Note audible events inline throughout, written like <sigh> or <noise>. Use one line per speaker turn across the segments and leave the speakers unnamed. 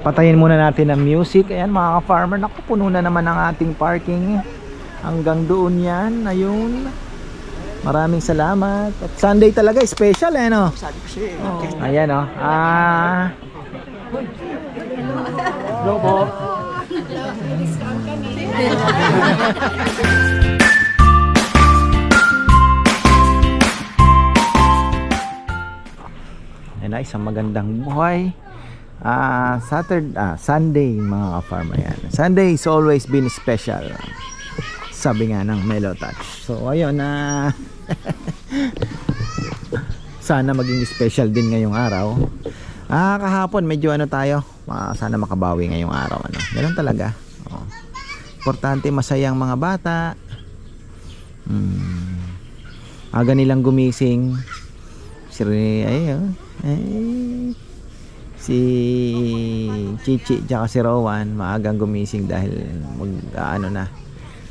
Patayin muna natin ang music. Ayan mga ka-farmer, naku puno na naman ang ating parking. Hanggang doon yan. Ayun. Maraming salamat. At Sunday talaga, special eh no? Oh. Ayan oh. Ah. Go po. Ayan na, isang magandang buhay. Ah, Saturday, ah, Sunday mga ka-farmer yan. Sunday is always been special. Sabi nga ng Mellow Touch. So ayun na <laughs> sana maging special din ngayong araw. Ah, kahapon medyo ano tayo, ah, sana makabawi ngayong araw ano. Ganun talaga. Oh. Importante masayang mga bata. Hmm. Aga nilang gumising. Si ay, oh, ay, si Chichi tsaka si Rowan maagang gumising dahil mag ano na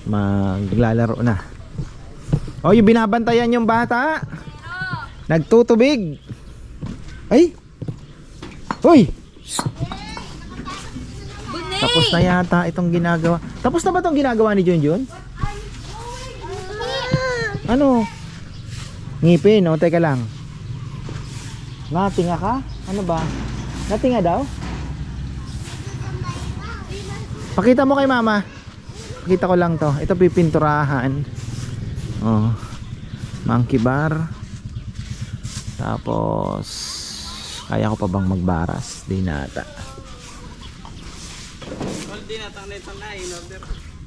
maglalaro na. Oh, yung binabantayan yung bata. Nagtutubig. Ay. Hoy. Tapos na yata itong ginagawa. Tapos na ba itong ginagawa ni Junjun? Ano? Ngipin, o teka lang. Natinga ka? Ano ba? Natinga daw? Pakita mo kay mama. Pakita ko lang to. Ito pipinturahan. Oh. Monkey bar. Tapos kaya ko pa bang magbaras? Di nata.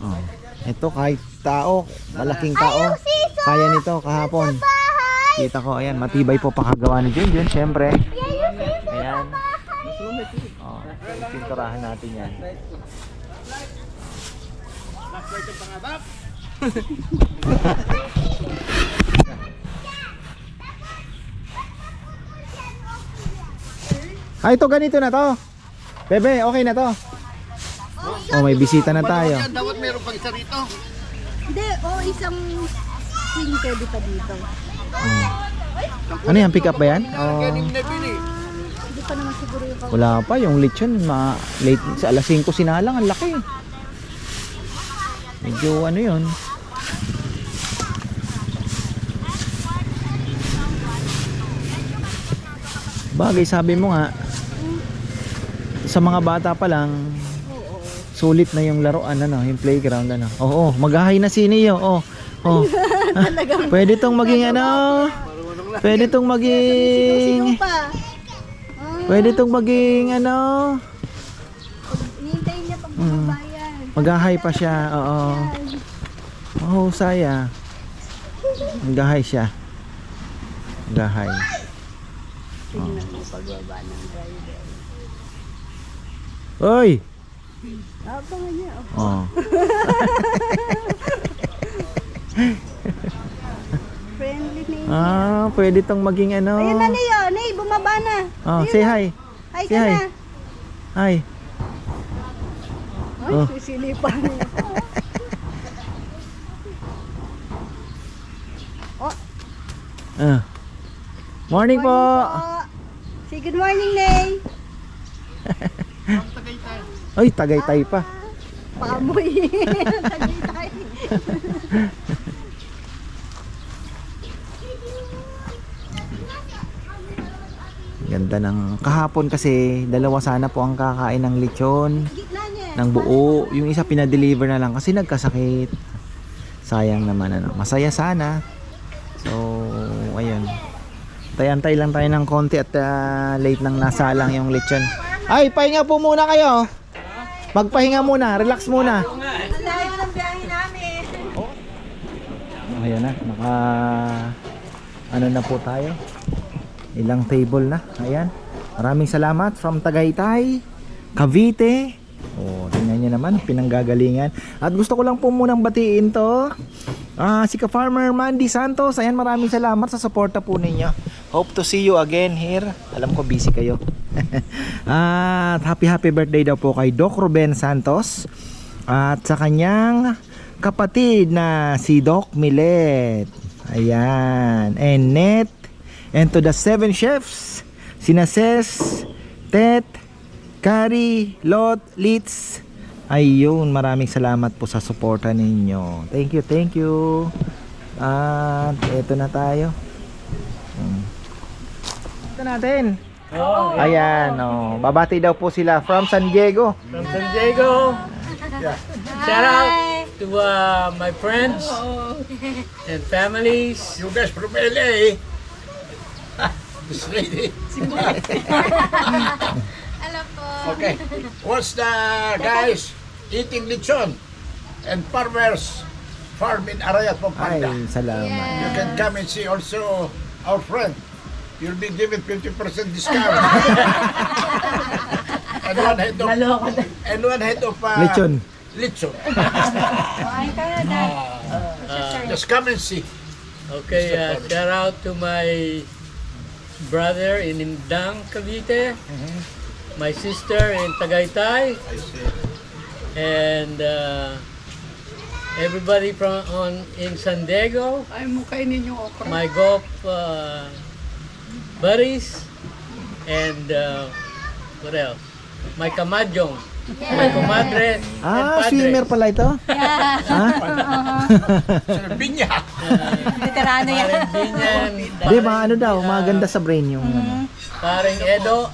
Oh. Ito kahit tao, malaking tao. Kaya nito kahapon. Kita ko, ayan, matibay po pakagawa ni Junjun, syempre. Oh, pinturahan natin yan. <laughs> Ah, ito ganito na to. Bebe, okay na to. Oh, may bisita na tayo.
Dapat meron pang isa rito.
Hindi, oh, isang swing pwede pa dito.
Ano yan, pick up ba yan? Oh.
Hindi pa naman siguro yung
wala pa, yung lechon, ma late, sa alas 5 sinalang, ang laki. Medyo ano yun. Bagay, sabi mo nga, sa mga bata pa lang, sulit na yung laruan, ano, yung playground, ano. Oo, mag-ahay na si Neo, oh. Oh. <laughs> Pwede tong maging ano, <laughs> pwede tong maging. Pwede tong maging ano,
Hihintayin niya pag
Mm.
bumabayan.
Mag-ahay pa siya, oo. Mahusay ah. Mag-ahay siya. Mag-ahay.
Tingnan mo pagbaba ng driver.
Oy!
Abangan niya. Oh. <laughs>
Ah, pwede tong maging ano.
Ayun na Leo. Nay, bumaba na.
Oh,
Ayun
say
na.
hi.
Hi
say
ka
hi.
na.
Hi.
Ay,
Oh.
sisilipan niya. <laughs> oh,
Ah. Morning po.
Say good morning, Nay. <laughs>
Ay, tagaytay pa.
Pamoy. <laughs> Tagay
Ganda ng kahapon kasi dalawa sana po ang kakain ng lechon. Ng buo. Yung isa pinadeliver na lang kasi nagkasakit. Sayang naman ano. Masaya sana. So, ayun. Tay-antay lang tayo ng konti at ah, late nang nasalang yung lechon. Ay, pahinga po muna kayo. Magpahinga muna, relax muna.
Ang ng biyahe namin.
Ayan na, naka ano na po tayo. Ilang table na. Ayan. Maraming salamat from Tagaytay, Cavite. Oh, tingnan niyo naman, pinanggagalingan. At gusto ko lang po munang batiin to. Ah, si ka-farmer Mandy Santos. Ayan, maraming salamat sa suporta po ninyo. Hope to see you again here. Alam ko busy kayo. <laughs> At happy happy birthday daw po kay Doc Ruben Santos. At sa kanyang kapatid na si Doc Milet. Ayan. And Net. And to the seven chefs. Sina Ses, Tet, Kari, Lot, Litz. Ayun, maraming salamat po sa suporta ninyo. Thank you, thank you. At eto na tayo. Hmm. Ito natin. Ayan, oh. Babati daw po sila from San Diego.
From San Diego. Shout out to uh, my friends and families.
You guys from LA. This lady.
Alam po.
Okay. What's the guys eating lechon and farmers farm in Arayat,
Ay,
Pampanga?
salamat.
You can come and see also our friend. You'll be given 50% discount. <laughs> and one head of and one head of uh,
Lechon.
lechon. <laughs>
Ay, na.
Just come and see.
Okay, uh, shout out to my brother in Indang, Cavite, my sister in Tagaytay,
I see.
and uh, everybody from on in San Diego,
Ay, mo kainin yung okra.
my golf uh, buddies, and uh, what else? My kamadjong, comadres, and
Ah, swimmer pala ito? Ha?
Sa Binya.
Veterano yan.
Binyan,
Di ba, ano daw, maganda sa brain yung ano.
paring Edo,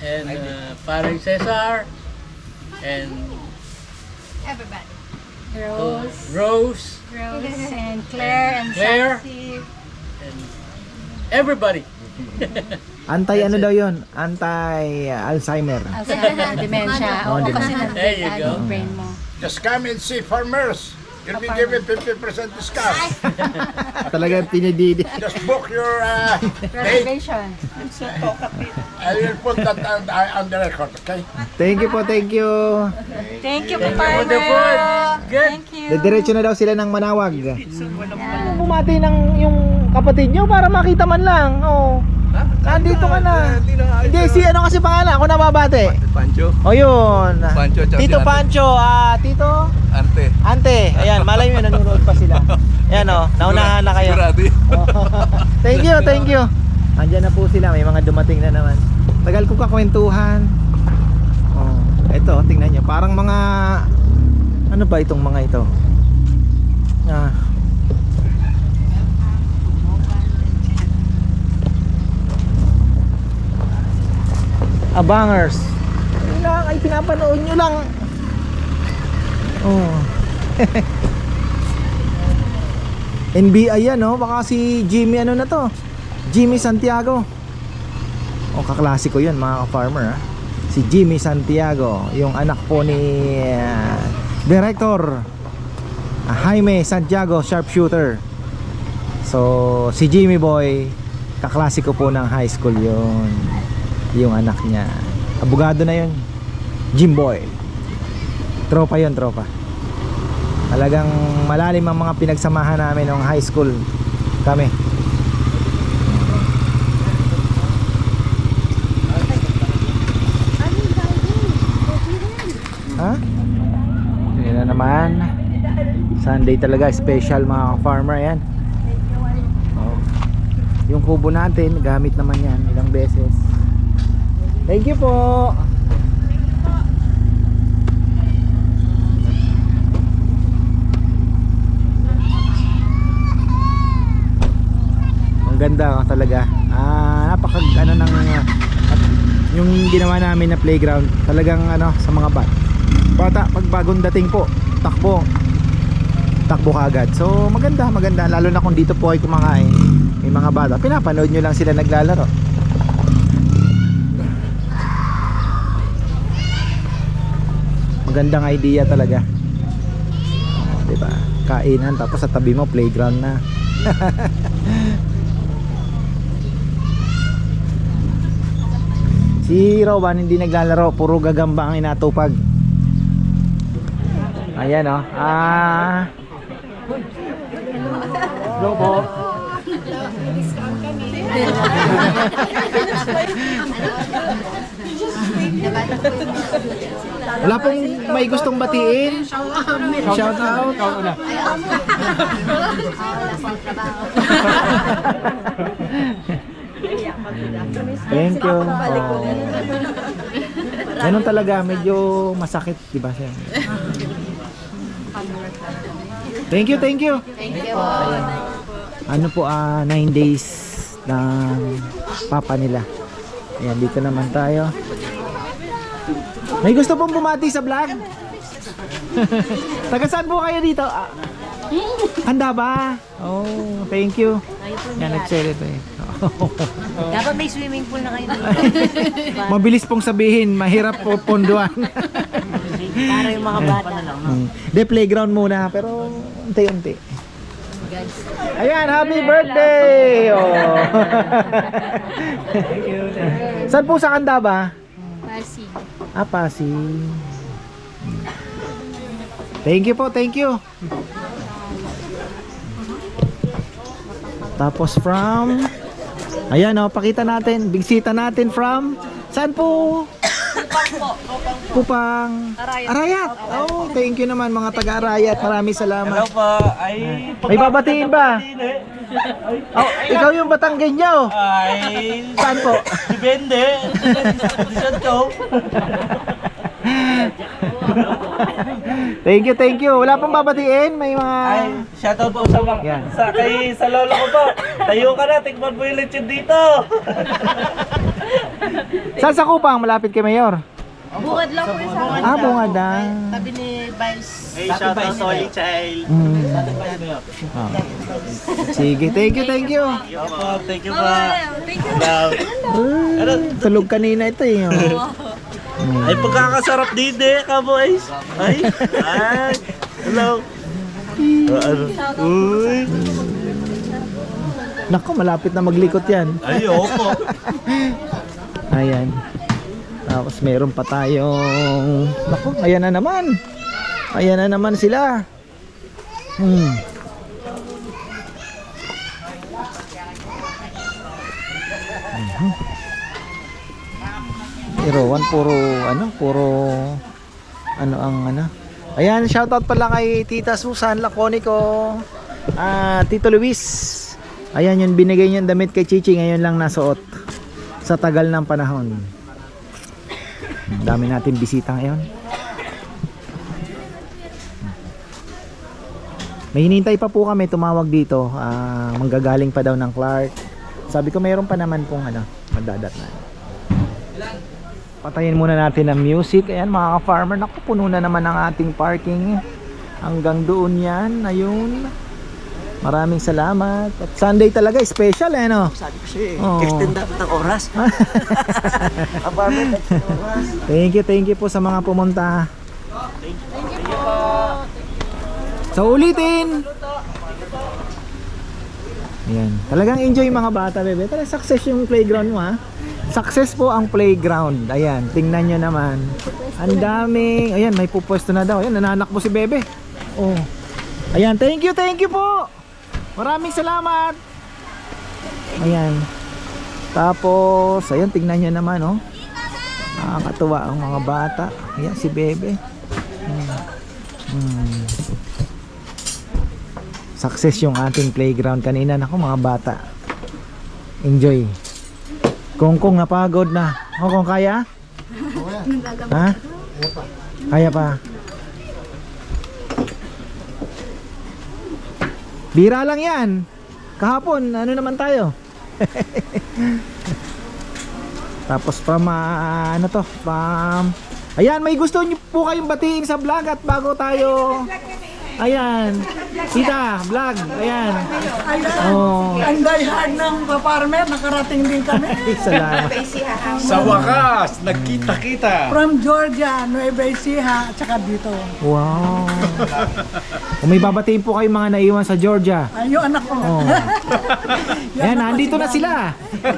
and uh, paring Cesar, and
Everybody.
uh, Rose,
Rose and Claire and
Claire.
Sassy.
and everybody. <laughs>
Anti ano daw yon Anti Alzheimer.
Alzheimer, dementia.
Oh,
Oo, kasi
dementia.
There you go.
yung brain mo.
Just come and see farmers. You'll be given 50% discount. <laughs>
Talagang pinididi.
Just book your uh, date. <laughs>
Reservation.
I will put that on, on the record, okay?
Thank you po, thank you.
Thank you,
Thank you for
farmer.
the food. Good.
Thank you.
Didiretso na daw sila ng manawag. Bumati ng yung kapatid nyo para makita man lang. Oh. Nandito ka na. Hindi, si ano kasi pangalan? Ako nababate.
Pancho,
O yun.
Pancho,
Tito. Pancho, ah, Tito
arte.
Ante. Ayan, malay mo nanonood pa sila. Ayan oh, <laughs> naunahan na kayo.
Sigurado. <laughs>
thank you, thank you. <laughs> Andiyan na po sila, may mga dumating na naman. Tagal ko kakwentuhan. Oh, ito, tingnan nyo. Parang mga ano ba itong mga ito? Ah. Abangers. Yun lang ay pinapanood nyo lang. Oh. <laughs> NBI yan no? Baka si Jimmy ano na to? Jimmy Santiago. O kaklasiko yun mga farmer ha? Si Jimmy Santiago, yung anak po ni ah, Director ah, Jaime Santiago, sharpshooter. So, si Jimmy Boy, kaklasiko po ng high school yun. Yung anak niya. Abogado na yun. Jim Boy. Tropa yun, tropa. Talagang malalim ang mga pinagsamahan namin nung high school kami. Ha? Yun na naman. Sunday talaga special mga farmer yan. Oh. Yung kubo natin, gamit naman yan ilang beses. Thank you po. Ang ganda oh, talaga. Ah, napaka ano ng uh, yung ginawa namin na playground. Talagang ano sa mga bat. Bata pag bagong dating po, takbo. Takbo kagad. So maganda, maganda lalo na kung dito po ay kumakain. May mga bata. Pinapanood nyo lang sila naglalaro. Magandang idea talaga. 'Di ba? Kainan tapos sa tabi mo playground na. <laughs> Si Rowan hindi naglalaro, puro gagamba ang inatupag. Ayan oh. Ah. Hello po. <laughs> Wala pong may gustong batiin. Shout out. Thank you. Oh. Ganun talaga, medyo masakit, di ba siya? Thank you, thank you.
Thank you.
Ano po, ah, 9 days ng papa nila. Ayan, dito naman tayo. May gusto pong bumati sa vlog? Taga saan po kayo dito? Ah, handa ba? Oh, thank you. Yan, nag-celebrate. <laughs>
Dapat may swimming pool na kayo dito. <laughs>
Mabilis pong sabihin, mahirap po ponduan. <laughs>
Para yung mga bata.
Mm. De playground muna, pero unti-unti. Ayan, happy birthday! Oh. Saan po sa kanda ba?
Pasig.
Ah, Pasig. Thank you po, thank you. Tapos from Ayan oh, pakita natin, bigsita natin from Saan po? Kupang Arayat. Oh, thank you naman mga taga Arayat. Maraming salamat.
Hello po. Ay,
May babatiin ba? Oh, ikaw yung Batanggenyo.
Ay,
Saan po?
depende. Saan to?
Thank you, thank you. Wala pang babatiin? May mga
Ay, shoutout po sa mga,
Yan.
sa kay sa lolo ko po. Tayo ka na, tikman mo yung lechon dito. <laughs>
Saan sa Kupang? Malapit kay Mayor?
Bungad lang po yung sa akin.
Ah, bungad ah.
Tabi ni Vice.
Hey, shoutout Solid Child.
Mm. Ah. Sige, thank you, thank you.
Yo po, thank you po.
Thank you.
Ay, tulog kanina ito eh. oh.
Ay, pagkakasarap din eh, kaboys. Ay, ay. Hello. Ah, ano? Uy.
Nako, malapit na maglikot yan.
Ay, opo.
Ayan. Tapos meron pa tayong... Nako, ayan na naman. Ayan na naman sila. Hmm. One puro ano, puro ano ang ano. Ayan, shoutout pala kay Tita Susan Laconico. Ah, Tito Luis. Ayan yung binigay niyang damit kay Chichi ngayon lang nasuot sa tagal ng panahon. Dami natin bisita ngayon. May hinintay pa po kami tumawag dito. Ah, manggagaling pa daw ng Clark. Sabi ko mayroon pa naman pong ano, madadat na. Patayin muna natin ang music. Ayan mga ka-farmer, naku puno na naman ang ating parking. Hanggang doon yan. Ayun. Maraming salamat. At Sunday talaga, special eh no?
Sabi ko siya eh,
Oo.
extend dapat ng oras. <laughs> Apartment, extend oras.
Thank you, thank you po sa mga pumunta. So ulitin. Ayan. Talagang enjoy mga bata, bebe. Talagang success yung playground mo, ha? Success po ang playground. Ayan, tingnan nyo naman. Ang daming, ayan, may pupwesto na daw. Ayan, nananakbo si bebe. Oh. Ayan, thank you, thank you po. Maraming salamat. Ayan. Tapos, ayan, tingnan nyo naman, oh. Nakakatuwa ang mga bata. Ayan, si Bebe. Hmm. Hmm. Success yung ating playground kanina. Naku, mga bata. Enjoy. Kung kung napagod na. O, kung kaya? Ha? Kaya pa? Bira lang yan. Kahapon, ano naman tayo? <laughs> Tapos from ah, ano to? From Ayan, may gusto niyo po kayong batiin sa vlog at bago tayo Ayan. Tita, vlog. Ayan. Oh,
Ang diehard ng farmer, nakarating din kami. <laughs>
salamat.
Sa wakas, nagkita-kita.
From Georgia, Nueva Ecija, at saka dito.
Wow. Kung may babatiin po kayong mga naiwan sa Georgia.
Ay, yung anak ko.
Oh. <laughs> Ayan, nandito
si
na sila.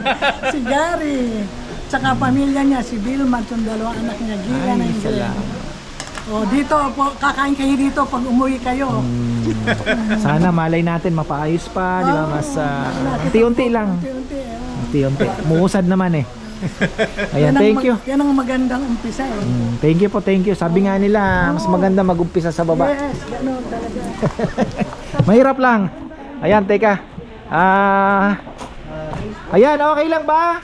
<laughs>
si Gary. Tsaka pamilya niya, si Vilma, yung dalawang anak niya, Gia na
Ay,
yung
salamat.
O, dito, po, kakain kayo dito pag umuwi kayo.
Sana malay natin mapaayos pa, di ba? Mas ah, unti-unti lang.
Unti-unti. oh.
Unti-unti. Muusad naman eh. <laughs> Ayan,
Yan ang
thank
mag-
you.
Yan ang magandang umpisa eh.
Mm, Thank you po, thank you. Sabi nga nila, mas maganda mag-umpisa sa baba.
Yes, gano'n talaga. <laughs>
Mahirap lang. Ayan, teka. Ah. ayan, okay lang ba?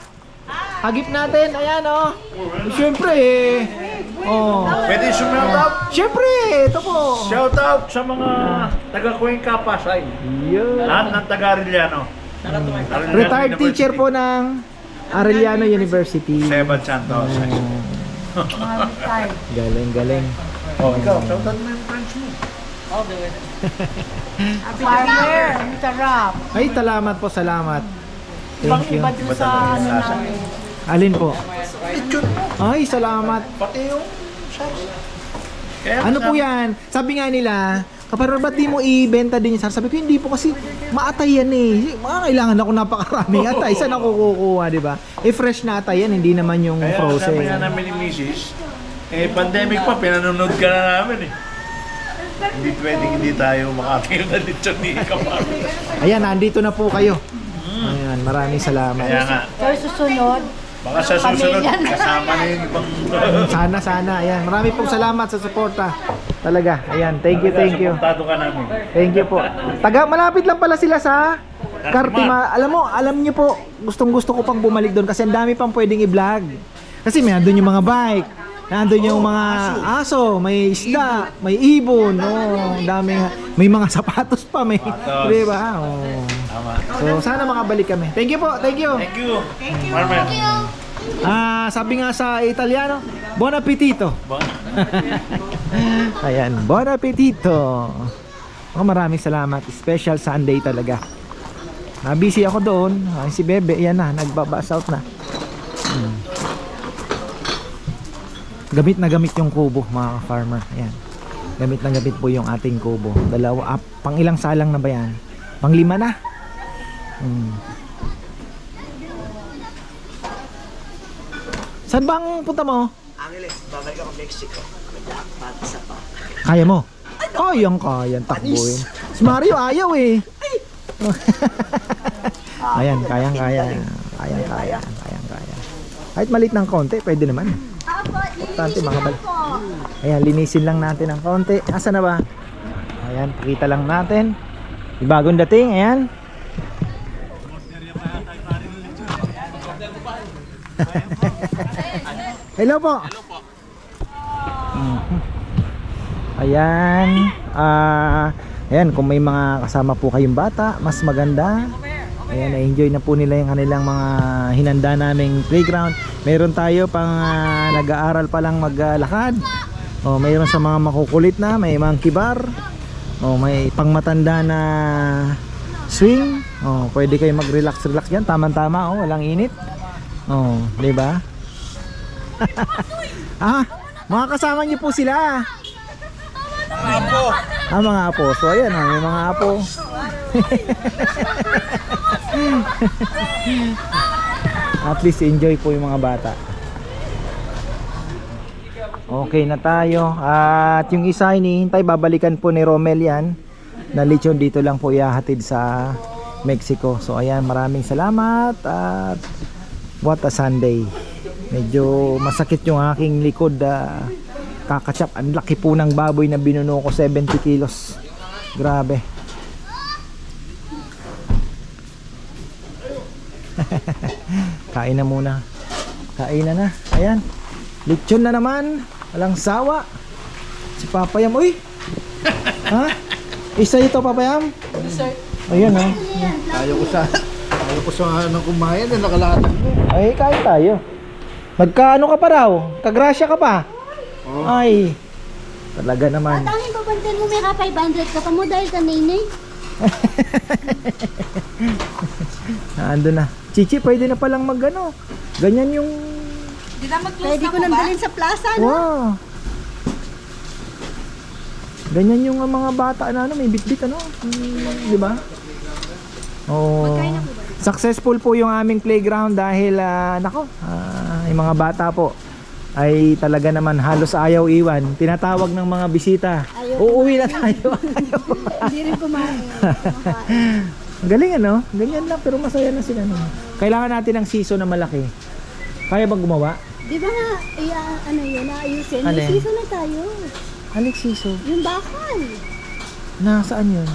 hagip natin. Ayan, oh. Siyempre, eh. Oh.
Pwede sumayout out.
Siyempre, ito po.
Shout out sa mga taga Cuenca Pasay.
Yun.
Lahat ng taga Arellano. Arellano
Retired
University.
teacher po ng Arellano University.
Seven Santos.
Galing, galing.
Oh, ikaw, shout out mo yung friends mo.
Farmer, sarap.
Ay, salamat po, salamat. Thank you.
Iba dun sa ano namin.
Alin po? Ay, salamat.
Pati yung Kaya
Ano po yan? Sabi nga nila, kapag ba't di mo ibenta din yung sar? Sabi ko, hindi po kasi maatay yan eh. Mga kailangan ako napakaraming atay. Saan ako kukuha, di ba? Eh, fresh na atay yan, hindi naman yung
Kaya
frozen.
sabi nga namin ni Mrs. Eh, pandemic pa, pinanonood ka na namin eh. Hindi pwedeng hindi tayo makakain na dito ni Kapar.
Ayan, nandito na po kayo. Ayan, maraming salamat.
Kaya nga,
So susunod,
baka sa susunod, kasama na yung ibang...
Sana, sana. Ayan, marami pong salamat sa suporta. Talaga. Ayan, thank you, thank you.
Suportado ka namin.
Thank you po. Taga, malapit lang pala sila sa Kartima. Alam mo, alam niyo po, gustong gusto ko pang bumalik doon kasi ang dami pang pwedeng i-vlog. Kasi may nandun yung mga bike, nandun yung mga aso, may isda, may ibon, oh, dami. May mga sapatos pa, may, di ba? Oh. So, sana makabalik kami. Thank you po, thank you.
Thank you. Thank you. Marmel.
Ah, sabi nga sa Italiano, buon appetito. <laughs> Ayan, buon appetito. Oh, maraming salamat. Special Sunday talaga. Ah, busy ako doon. Ah, si Bebe, yan na, nagbabas out na. Hmm. Gamit na gamit yung kubo, mga farmer. Ayan. Gamit na gamit po yung ating kubo. Dalawa, ah, pang ilang salang na ba yan? Pang lima na. Hmm. Saan bang punta mo?
Angeles, babalik ako Mexico. Magdapat sa pa.
Kaya mo? Kayang kayang takbuhin. Si Mario ayaw eh. <laughs> Ayan, kayang kaya. Kayang kaya. Kayang kaya. Kahit malit ng konti, pwede naman.
Apo, lilinisin
mga
lang
bal.
po.
Ayan, linisin lang natin ng konti. Asa na ba? Ayan, pakita lang natin. Bagong dating, ayan. Hello po. Hello po. Ayan. Ah, ayan, kung may mga kasama po kayong bata, mas maganda. Ayan, na-enjoy na po nila yung kanilang mga hinanda naming playground. Meron tayo pang ah, nag-aaral pa lang maglakad. O, mayroon sa mga makukulit na, may mga kibar. O, may pangmatanda na swing. O, pwede kayo mag-relax-relax diyan, tama-tama, oh, walang init. Oh, 'di ba? <laughs> ah, mga kasama niyo po sila. Apo. Ah, mga apo. So ayan, oh, may mga apo. <laughs> At least enjoy po yung mga bata. Okay na tayo. At yung isa hinihintay, babalikan po ni Romel yan. Na lechon dito lang po ihahatid sa Mexico. So ayan, maraming salamat at what a Sunday. Medyo masakit yung aking likod. ah, kakachap. Ang laki po ng baboy na binuno ko, 70 kilos. Grabe. <laughs> Kain na muna. Kain na na. Ayan. Lechon na naman. Walang sawa. Si Papayam. Uy! ha? Isa ito, Papayam? Ayan, oh.
Ayaw ko sa... Ko sa ano kumain eh, nakalatag mo.
Ay, kain tayo. Magkaano ka pa raw? Kagrasya ka pa? Ay. Talaga naman.
At ang ibabantin mo may ka 500 ka pa mo dahil ka ninay. <laughs>
Ando na. Chichi, pwede na palang mag ano. Ganyan yung...
Pwede ko nang dalhin sa plaza, no?
Wow. Ganyan yung mga bata na ano, may bitbit ano. Hmm, di ba? Oh. Successful po yung aming playground dahil ah, nako, ah, yung mga bata po ay talaga naman halos ayaw iwan. Tinatawag ng mga bisita.
Ayaw
Uuwi na tayo. <laughs> Ayaw.
Hindi rin kumain. <laughs>
Galing ano? Ganyan lang pero masaya na sila no. Kailangan natin ng siso na malaki. Kaya bang gumawa?
Di ba nga, ah, ano yun, naayusin?
Ano
May season na tayo.
Alex siso.
Yung bakal.
Nasaan yun?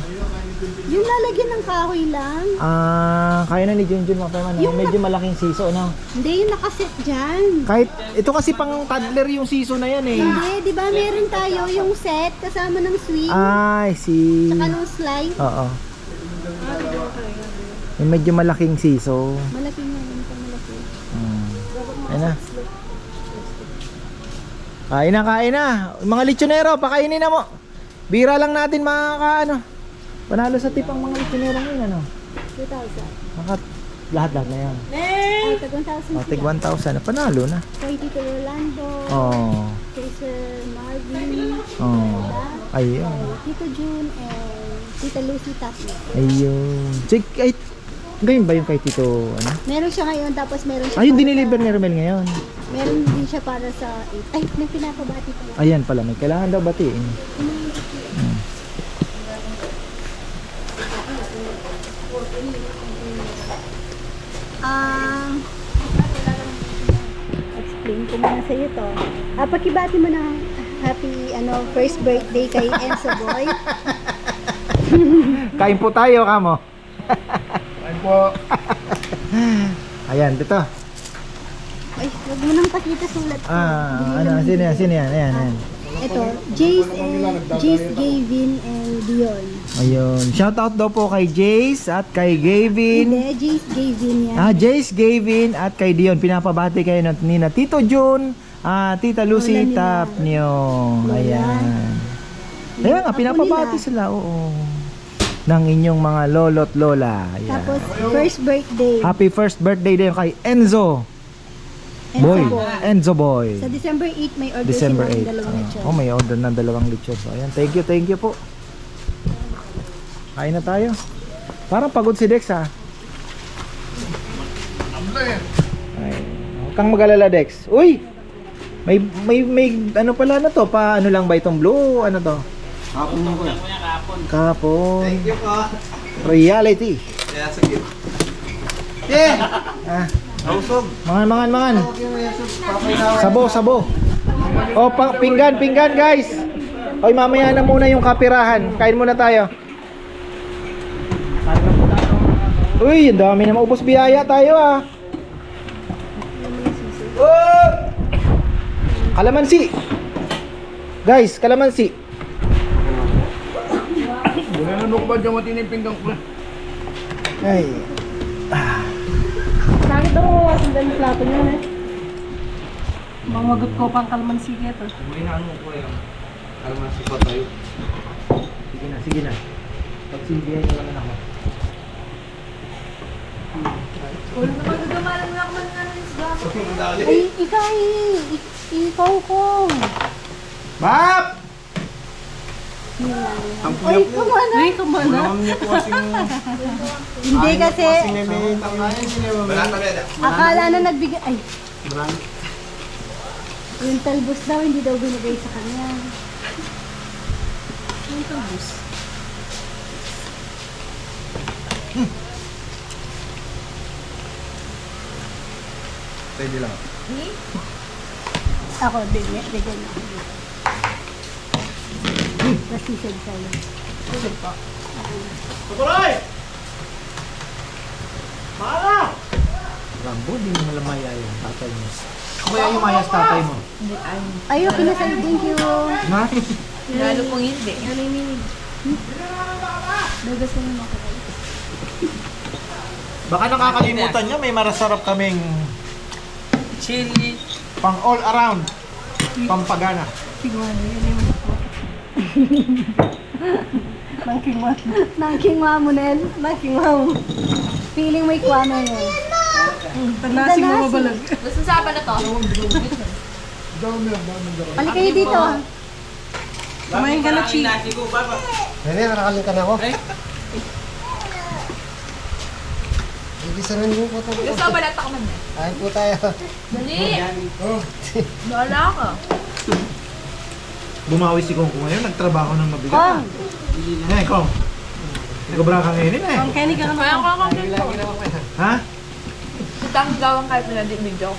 Yung lalagyan ng kahoy lang.
Ah, kaya na ni Junjun mapema na.
Yung
Medyo malaking siso, no?
Hindi, yung nakaset dyan.
Kahit, ito kasi pang toddler yung siso na yan eh.
Hindi, di ba meron tayo yung set kasama ng swing,
Ay, si...
saka ng slide.
Oo. Yung medyo malaking siso.
Malaki nga yun, malaki.
Hmm. Ayun na. Kain na, kain na. Mga lechonero, pakainin na mo. Bira lang natin mga ka, ano. Panalo sa tip ang mga lechonero ngayon, ano.
2,000.
Maka, lahat-lahat na yan.
Ay, tag 1,000
O, tig
sila.
1,000. Panalo na.
Kay Tito Rolando,
Oh.
kay Sir Marvin,
Oh. Ayun.
kay Tito June, and Tita Lucy Tapio.
Ayun. Check, ay, ganyan ba yung kay Tito, ano?
Meron siya ngayon, tapos meron siya
Ayun,
para
diniliver
sa-
ni Romel ngayon.
Meron din siya para sa 8. Ay, may pinapabati pala.
Ayan pala, may kailangan daw batiin.
Ah, explain ko muna sa iyo to. Ah, pakibati mo na happy ano first birthday kay Enzo Boy. <laughs>
Kain po tayo, kamo. <laughs>
Ay po.
Ayan, dito.
Ay, wag mo nang pakita sulat ko.
Ah, ano, sino yan, sino yan, ayan, ayan.
Ito, Jace and Jace Gavin and Dion.
Ayun. Shout out daw po kay Jace at kay Gavin.
Hindi, Jace Gavin yan.
Ah, Jace, Gavin at kay Dion. Pinapabati kayo ng ni na Tito June, ah, Tita Lucy
Lola. Lola.
Ayan. Ayan nga, pinapabati sila, oo. Ng inyong mga lolo't lola. Ayan.
Tapos, first birthday.
Happy first birthday din kay Enzo.
Enzo
Boy.
Boy.
Enzo Boy.
Sa December 8, may order
December
sila ng
8.
dalawang lechon.
Oh, may order ng dalawang lechon. So, ayan. Thank you, thank you po. Kain na tayo. Parang pagod si Dex ha. Ay, huwag kang mag-alala Dex. Uy! May, may, may, ano pala na to? Pa, ano lang ba itong blue? Ano to? Kapon mo ko. Kapon. Thank you po. Reality.
Kaya sige.
Ah,
Nausog.
mangan, mangan, mangan. Sabo, sabo. O, pa, pinggan, pinggan, guys. Oy, mamaya na muna yung kapirahan. Kain muna tayo. Uy, ang dami na maubos biyaya tayo ah. Oh! Kalamansi. Guys, kalamansi.
Wala na nung ba dyan matinin pinggang ko.
Ay.
Bakit daw mo wasan yung plato niya eh? Mamagot ko pang kalmansi ito.
Umihan mo ko yung kalmasi pa tayo.
Sige na, sige na. Pagsilbihan ko naman ako.
Ay, ikaw eh. Ik- Ikaw ko.
Bab!
Ay, kumana.
Ay, kumana.
Hindi kasi,
Wala ka beda.
akala na nagbigay. Ay. Yung talbos daw, hindi daw binigay sa kanya. Yung talbos.
Pwede lang.
Ako, bigyan, bigyan na. Nasisig sa'yo.
Tukuloy!
Rambo, di mo malamaya yung tatay mo. Kaya yung mayas tatay mo.
Ay, okay na sa'yo. Thank you.
Nice.
Lalo pong hindi.
Dagas na naman ako.
Baka nakakalimutan nyo, may marasarap kaming
Chili.
pang all around. Pampagana.
Nangking mo. Nangking mo, Nel. Nangking mo. Feeling may kwame mo.
Tanasing mo mabalag.
Balik kayo dito.
Kumain ka na, Chi.
Nene, nakakalimutan ako. Hindi sa nandun po tayo.
Gusto ba natak man na?
Kain po tayo.
Dali! Bala ka.
Bumawi si Kong Kong ngayon, nagtrabaho ng mabigat.
Kong,
Eh, Kong. Nagabra ka ngayon eh.
Ang Kenny ka
Kaya
naman.
ko ako
Ha?
Kitang gawang kahit na di video.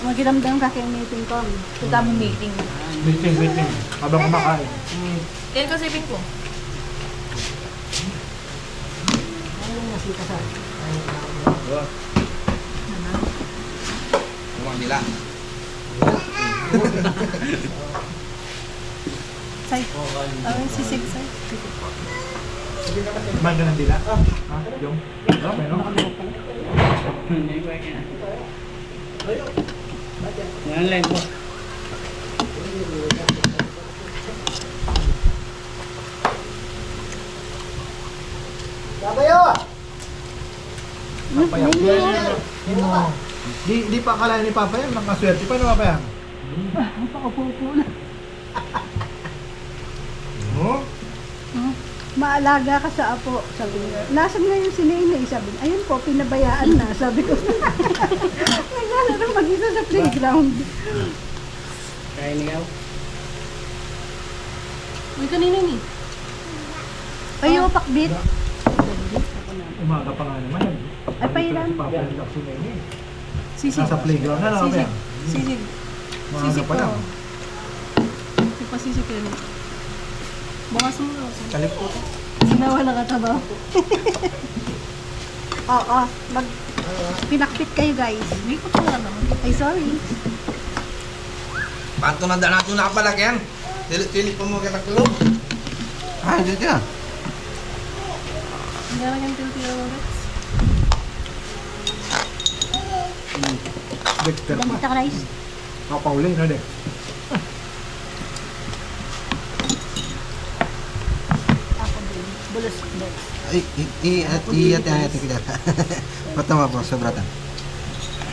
magiramdam ka kay meeting ko.
Kita mo meeting.
Meeting, meeting. Habang kumakain.
Yan ko sipin ko.
kasi kasal.
Say. Ay, sisig, say.
Manda ng dila. Ah, ah, yung. Okay, no?
Yan lang po.
Babayo!
Papayang. Di, di pa akala ni Papa yan, nakaswerte pa na Papa yan.
Paupo-upo na.
Oh?
Maalaga ka sa apo, sabi niya. Nasaan na yung si Nene? Sabi niya, ayun po, pinabayaan na. Sabi ko, <laughs> naglalaro mag-isa sa playground.
Kaya niyaw.
Uy, kanina ni.
Ayo, pakbit.
Umaga pa nga naman.
Ay, pailan.
Si Papa yung lakso na yun.
Sisig.
Nasa playground na lang
Sisig. Sisig.
Umaga
Sisig
pa lang.
po. Sisig pa ka rin. Bukas mo na.
Kalip ko.
Sinawa na katabaw. <laughs>
Oo, mag... Pinakpit kayo guys.
Hindi ko pa naman.
Ay, sorry.
Pato na na ito nakapalak yan. Tilit-tilit pa mo kita tulog. Ah, hindi ka.
Hindi lang yung tiltila mo, Rex.
Dexter pa.
Ganito ka guys.
Kapaulay na Dex.
Ako din. Bulos bulos.
Ay, i at i at yan ito kita. Patama po sobratan.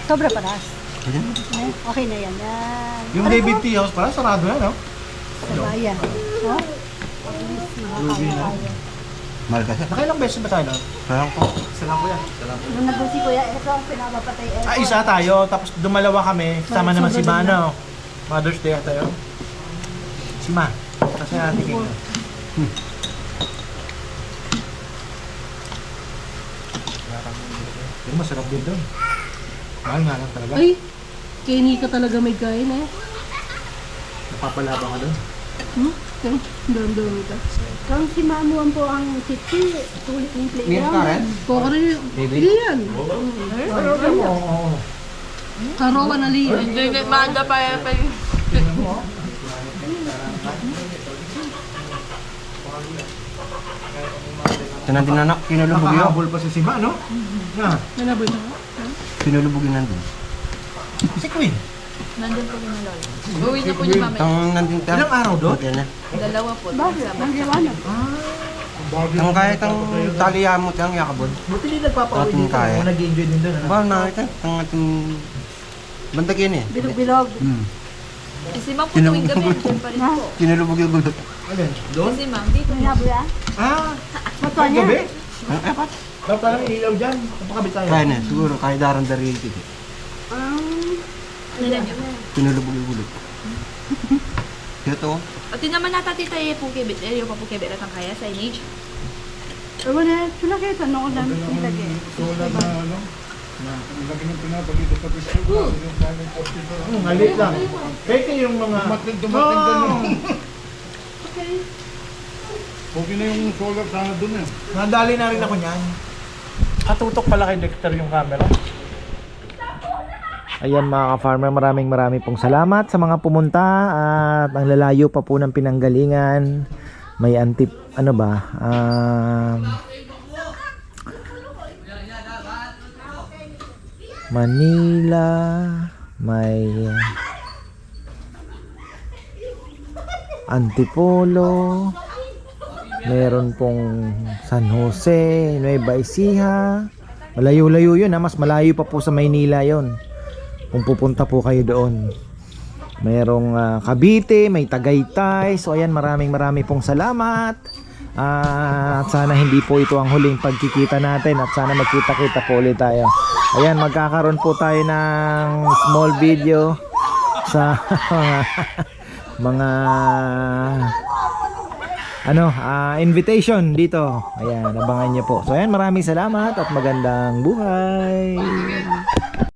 Sobra paras.
Ayan.
Okay na yan. Yan.
Yung David T. House pala, sarado yan, no?
Sa bayan. Oh?
Ruby na.
Mahal kasi.
Nakailang beses ba tayo doon?
Parang po.
Isa lang kuya.
Nung nandun si Kuya, ito ang pinapapatay.
Ah, isa tayo, tapos dumalawa kami. Kasama naman si Mano. Mother's Day tayo. Si Ma. Kasi natin kayo. Pero masarap din doon. Mahal nga lang talaga.
Ay! Kenny ka talaga may kain eh.
Napapalaba ka doon.
Hmm? Yung dami-dami ka.
Kung si Mamuan po ang titi, tulit ng playground.
Koko rin yun. Lian.
Oo, oo, oo.
Karawa na lian.
Hindi, hindi, maaga pa yan pa yun.
Tanan din anak, kinulubog yun.
Nakahabol pa si Sima, no? Ah,
Nanaboy na.
Kinulubog yun nandun.
si Queen.
Nandun po yung lolo. Uwi na po niya mamaya.
Ang nandun ta.
Ilang araw doon?
Na.
Dalawa po.
Bakit? Ang liwanag.
Ang kahit ang taliyamot ang yakabod.
Buti din nagpapauwi dito.
kaya.
Nag-enjoy din doon. Ano?
Ba na ito, ang ating bandag yan eh.
Bilog-bilog.
Hmm.
Si Ma'am po tuwing gabi, nandun pa rin po. <laughs>
Gulot.
Alin? Doon?
Si Ma'am, dito.
Habuya?
Ah!
Matuwa niya.
gabi?
Ang apat.
Dapat lang ilaw dyan. Napakabit tayo.
Kaya na, siguro kahit daran dari ito.
Um,
Nila niyo.
Kinulubog yung gulot. Ito,
At di naman nata tita eh, pukibit. Eh, yung papukibit at ang kaya signage.
Ewan na, sila kayo tanong ko lang nilagay.
Hmm, maliit lang. Pwede yung mga... Dumating, dumating oh.
Okay na yung solar sana dun eh.
Nadali na rin ako niyan. Katutok pala kay Dexter yung camera. Ayan mga ka-farmer, maraming maraming pong salamat sa mga pumunta at ang lalayo pa po ng pinanggalingan. May antip, ano ba, um, Manila, may Antipolo, meron pong San Jose, Nueva Ecija. Malayo-layo yun ha, mas malayo pa po sa Maynila yon. Kung pupunta po kayo doon. Merong ah, Cavite, may Tagaytay. So ayan, maraming maraming pong salamat. Ah, at sana hindi po ito ang huling pagkikita natin at sana magkita-kita po ulit tayo. Ayan, magkakaroon po tayo ng small video sa mga <laughs> mga ano, ah, invitation dito. Ayan, abangan niyo po. So ayan, maraming salamat at magandang buhay.